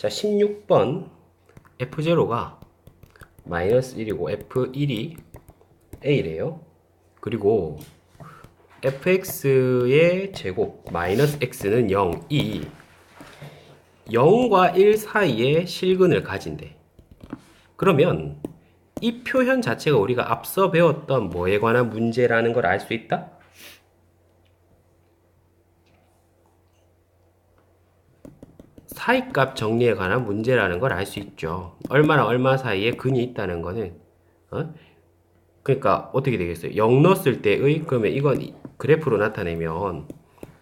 자, 16번 F0가 마이너스 1이고 F1이 A래요. 그리고 fx의 제곱 마이너스 x는 0, 2 0과 1 사이에 실근을 가진대. 그러면 이 표현 자체가 우리가 앞서 배웠던 뭐에 관한 문제라는 걸 알 수 있다? 사이값 정리에 관한 문제라는 걸 알 수 있죠. 얼마나 얼마 사이에 근이 있다는 거는 어? 그러니까 어떻게 되겠어요? 0 넣었을 때의 그러면 이건 이- 그래프로 나타내면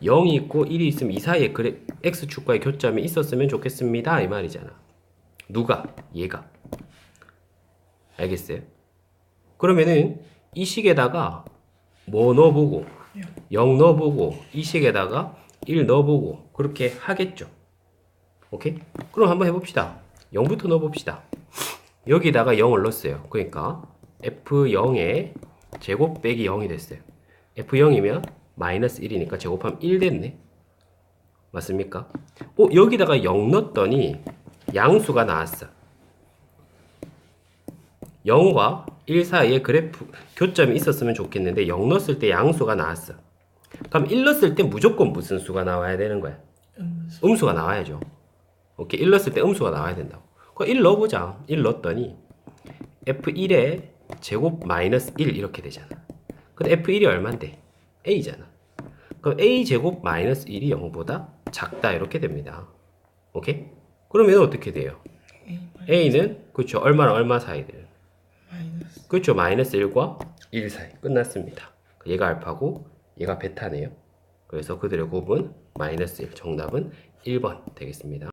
0이 있고 1이 있으면 이 사이에 그래, x축과의 교점이 있었으면 좋겠습니다. 이 말이잖아. 누가? 얘가. 알겠어요? 그러면은 이 식에다가 뭐 넣어보고 0 넣어보고 이 식에다가 1 넣어보고 그렇게 하겠죠. 오케이? 그럼 한번 해봅시다. 0부터 넣어봅시다. 여기다가 0을 넣었어요. 그러니까 F0의 제곱 빼기 0이 됐어요. F0이면 마이너스 1이니까 제곱하면 1 됐네. 맞습니까? 어, 여기다가 0 넣었더니 양수가 나왔어. 0과 1 사이에 그래프 교점이 있었으면 좋겠는데 0 넣었을 때 양수가 나왔어. 그럼 1 넣었을 때 무조건 무슨 수가 나와야 되는 거야? 음수가 나와야죠. 오케이. 1 넣었을 때 음수가 나와야 된다고. 그럼 1 넣어보자. 1 넣었더니 F1의 제곱 마이너스 1 이렇게 되잖아. 근데 F1이 얼만데? A잖아. 그럼 A 제곱 마이너스 1이 0보다 작다 이렇게 됩니다. 오케이? 그러면 어떻게 돼요? A는 그렇죠. 얼마나 얼마 사이 돼요? 마이너스 그렇죠. 마이너스 1과 1 사이 끝났습니다. 얘가 알파고 얘가 베타네요. 그래서 그들의 곱은 마이너스 1. 정답은 1번 되겠습니다.